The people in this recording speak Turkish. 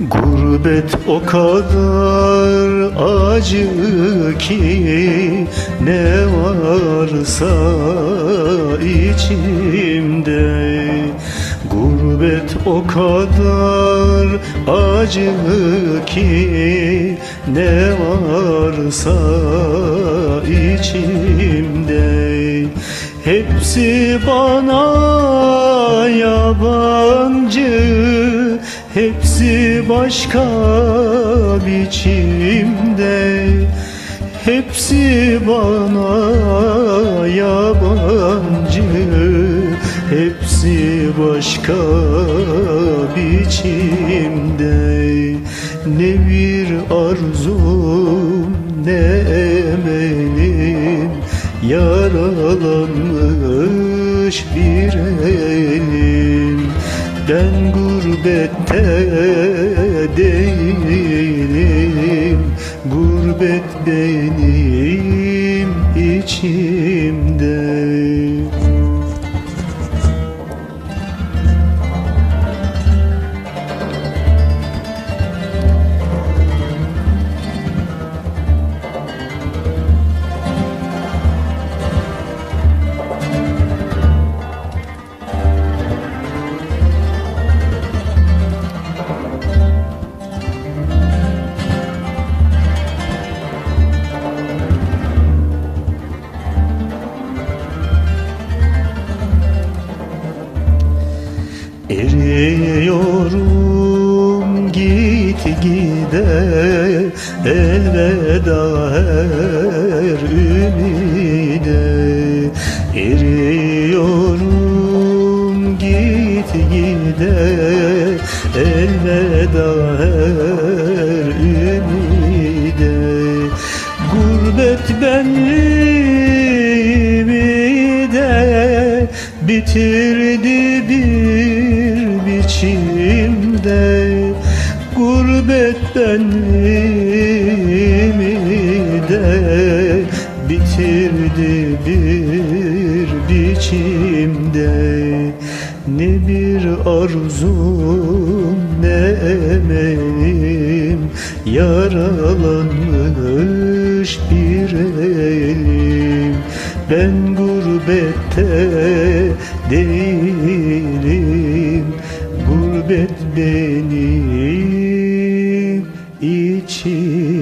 Gurbet o kadar acı ki ne varsa içimde. Gurbet o kadar acı ki ne varsa içimde. Hepsi bana yabancı Hepsi başka biçimde Hepsi bana yabancı. Hepsi başka biçimde Ne bir arzum ne emelim. Yaralanmış bir elim Ben gurbette değilim Gurbet benim içimde Eriyorum git gide elveda her ümide. Eriyorum git gide elveda her ümide. Gurbet benliğimi de bitirdi bir Gurbet benliğimi de bitirdi bir biçimde. Ne bir arzum ne emelim Yaralanmış bir elim. Ben gurbette değilim Gurbet benim 情。